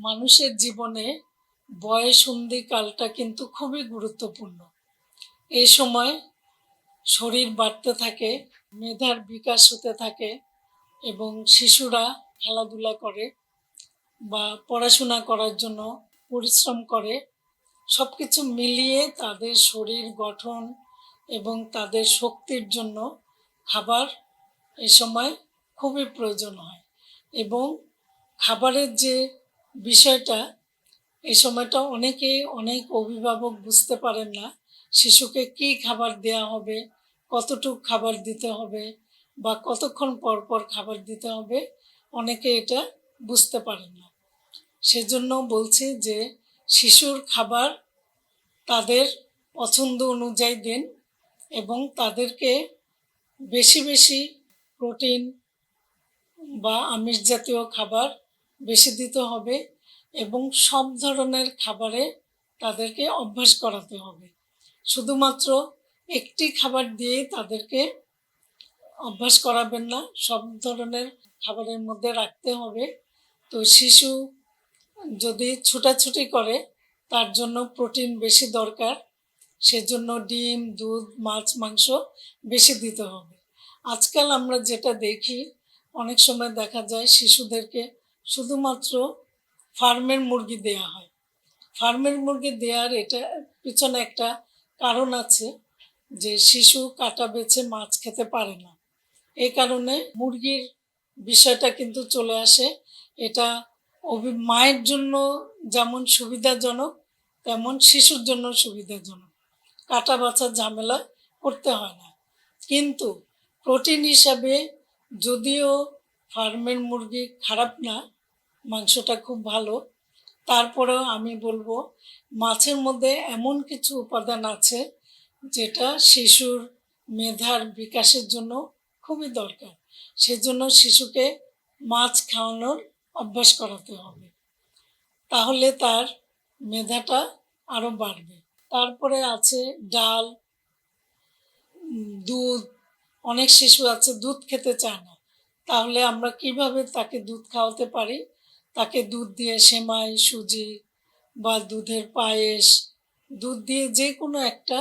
মানুষের জীবনে বয়স কালটা কিন্তু খুবই গুরুত্বপূর্ণ। এই সময় শরীর বাড়তে থাকে, মেধার বিকাশ হতে থাকে এবং শিশুরা খেলাধুলা করে বা পড়াশোনা করার জন্য পরিশ্রম করে সব কিছু মিলিয়ে তাদের শরীর গঠন এবং তাদের শক্তির জন্য খাবার এই সময় খুবই প্রয়োজন হয় এবং খাবারের যে বিষয়টা, এই সময়টা অনেকে অনেক অভিভাবক বুঝতে পারেন না শিশুকে কি খাবার দেয়া হবে, কতটুক খাবার দিতে হবে বা কতক্ষণ পর পর খাবার দিতে হবে, অনেকে এটা বুঝতে পারেন না। সেজন্য বলছি যে, শিশুর খাবার তাদের পছন্দ অনুযায়ী দিন এবং তাদেরকে বেশি বেশি প্রোটিন বা আমিষ জাতীয় খাবার বেশি দিতে হবে এবং সব ধরনের খাবারে তাদেরকে অভ্যাস করাতে হবে। শুধুমাত্র একটি খাবার দিয়েই তাদেরকে অভ্যাস করাবেন না, সব ধরনের খাবারের মধ্যে রাখতে হবে। তো শিশু যদি ছুটাছুটি করে, তার জন্য প্রোটিন বেশি দরকার, সেজন্য ডিম, দুধ, মাছ, মাংস বেশি দিতে হবে। আজকাল আমরা যেটা দেখি, অনেক সময় দেখা যায় শিশুদেরকে শুধুমাত্র ফার্মের মুরগি দেয়া হয়। ফার্মের মুরগি দেওয়ার এটা পিছনে একটা কারণ আছে যে শিশু কাটা বেছে মাছ খেতে পারে না। এই কারণে মুরগির বিষয়টা কিন্তু চলে আসে। এটা অভি, মায়ের জন্য যেমন সুবিধাজনক, তেমন শিশুর জন্য সুবিধাজনক। কাটা বাছার ঝামেলা করতে হয় না। কিন্তু প্রোটিন হিসাবে যদিও ফার্মের মুরগি খারাপ না মাংসটা খুব ভালো। তারপরেও আমি বলব, মাছের মধ্যে এমন কিছু উপাদান আছে যেটা শিশুর মেধার বিকাশের জন্য খুবই দরকার। সেজন্য শিশুকে মাছ খাওয়ানোর অভ্যাস করাতে হবে। তাহলে তার মেধাটা আরও বাড়বে। তারপরে আছে ডাল দুধ। অনেক শিশু আছে দুধ খেতে চায় না। তাহলে আমরা কীভাবে তাকে দুধ খাওয়াতে পারি? তাকে দুধ দিয়ে সেমাই, সুজি বা দুধের পায়েস, দুধ দিয়ে যে কোনো একটা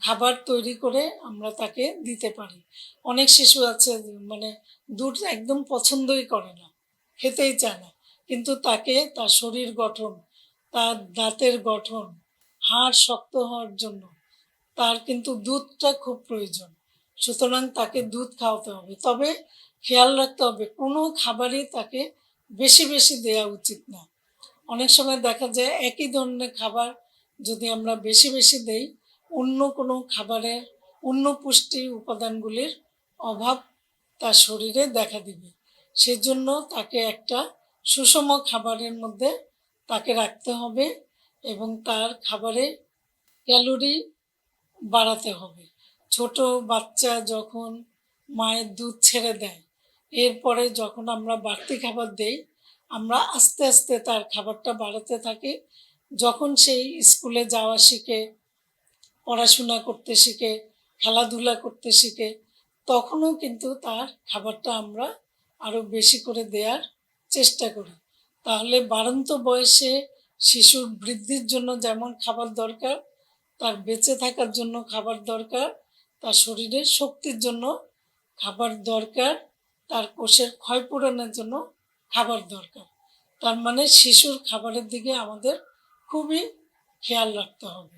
খাবার তৈরি করে আমরা তাকে দিতে পারি। অনেক শিশু আছে মানে দুধ একদম পছন্দই করে না, খেতেই চায় না। কিন্তু তাকে তার শরীর গঠন, তার দাঁতের গঠন, হাড় শক্ত হওয়ার জন্য তার কিন্তু দুধটা খুব প্রয়োজন। সুতরাং তাকে দুধ খাওয়াতে হবে। তবে খেয়াল রাখতে হবে, কোনো খাবারই তাকে বেশি বেশি দেওয়া উচিত না। অনেক সময় দেখা যায় একই ধরনের খাবার যদি আমরা বেশি বেশি দেই, অন্য কোনো খাবারের, অন্য পুষ্টি উপাদানগুলির অভাব তার শরীরে দেখা দিবে। সেজন্য তাকে একটা সুষম খাবারের মধ্যে তাকে রাখতে হবে এবং তার খাবারে ক্যালোরি বাড়াতে হবে। ছোট বাচ্চা যখন মায়ের দুধ ছেড়ে দেয় এরপরে যখন আমরা বাড়তি খাবার দেই, আমরা আস্তে আস্তে তার খাবারটা বাড়াতে থাকি। যখন সেই স্কুলে যাওয়া শিখে, পড়াশোনা করতে শিখে, খেলাধুলা করতে শিখে, তখনও কিন্তু তার খাবারটা আমরা আরও বেশি করে দেওয়ার চেষ্টা করি। তাহলে বাড়ন্ত বয়সে শিশুর বৃদ্ধির জন্য যেমন খাবার দরকার, তার বেঁচে থাকার জন্য খাবার দরকার, তার শরীরের শক্তির জন্য খাবার দরকার তার কোষের ক্ষয় পূরণের জন্য খাবার দরকার। তার মানে শিশুর খাবারের দিকে আমাদের খুবই খেয়াল রাখতে হবে।